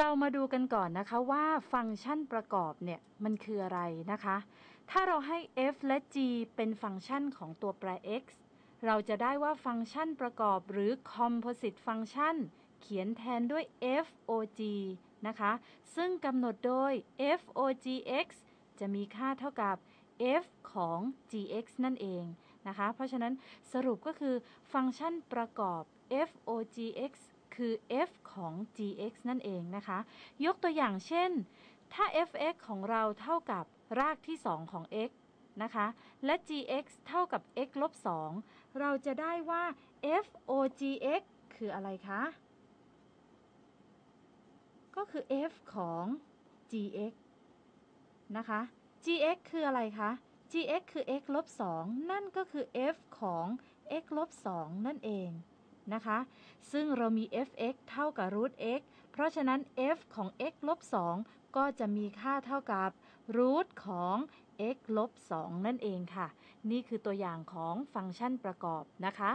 เรามาดูกันก่อนนะคะว่าฟังก์ชันประกอบเนี่ยมันคืออะไรนะคะ ถ้าเราให้ f และ g เป็นฟังก์ชันของตัวแปร x เราจะได้ว่าฟังก์ชันประกอบหรือ composite function เขียนแทนด้วย fog นะคะ ซึ่งกำหนดโดย fogx จะมีค่าเท่ากับ f ของ gx นั่นเองนะคะ เพราะฉะนั้นสรุปก็คือฟังก์ชันประกอบ fogx คือ f ของ gx นั่นเองนะคะ ยกตัวอย่างเช่น ถ้า fx ของเราเท่ากับรากที่ 2 ของ x นะคะ และ gx เท่ากับ x ลบ 2 เราจะได้ว่า fogx คืออะไรคะ ก็คือ f ของ gx นะคะ gx คืออะไรคะ gx คือ x ลบ 2 นั่นก็คือ f ของ x ลบ 2 นั่นเอง นะคะ ซึ่งเรามี fx เท่ากับ root x เพราะฉะนั้น f ของ x ลบ2ก็จะมีค่าเท่ากับ root ของ x ลบ2นั่นเองค่ะ นี่คือตัวอย่างของฟังก์ชันประกอบนะคะ